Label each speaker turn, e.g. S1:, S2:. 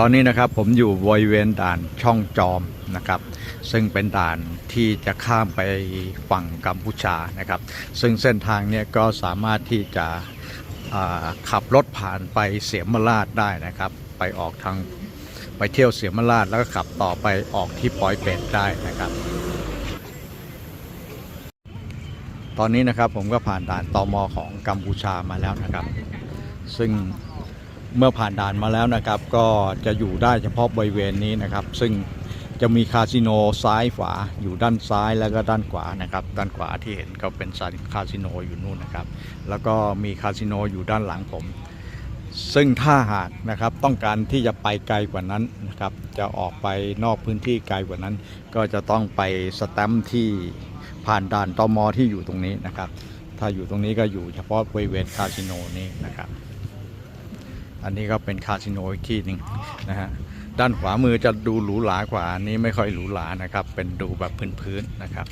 S1: ตอนนี้นะครับผมอยู่บริเวณด่านช่องจอมนะครับ ซึ่งเป็นด่านที่จะข้ามไปฝั่งกัมพูชานะครับ ซึ่งเส้นทางเนี่ยก็สามารถที่จะขับรถผ่านไปเสียมราชได้นะครับ ไปออกทางไปเที่ยวเสียมราชแล้วก็ขับต่อไปออกที่ปอยเป็ดได้นะครับ ตอนนี้นะครับผมก็ผ่านด่านตมของกัมพูชามาแล้วนะครับ ซึ่ง เมื่อผ่านด่านมาแล้วนะครับ ก็จะอยู่ได้เฉพาะบริเวณนี้นะครับ ซึ่งจะมีคาสิโนซ้ายขวาอยู่ด้านซ้ายแล้วก็ด้านขวานะครับ ด้านขวาที่เห็นก็เป็นคาสิโนอยู่นู่นนะครับ แล้วก็มีคาสิโนอยู่ด้านหลังผม ซึ่งถ้าหากนะครับต้องการที่จะไปไกลกว่านั้นนะครับ จะออกไปนอกพื้นที่ไกลกว่านั้น ก็จะต้องไปสแตมป์ที่ผ่านด่านตมที่อยู่ตรงนี้นะครับ ถ้าอยู่ตรงนี้ก็อยู่เฉพาะบริเวณคาสิโนนี้นะครับ อันนี้ก็เป็นคาสิโนอีกที่หนึ่งนะฮะด้านขวามือจะดูหรูหรากว่าอันนี้ไม่ค่อยหรูหรานะครับ เป็นดูแบบพื้นๆนะครับ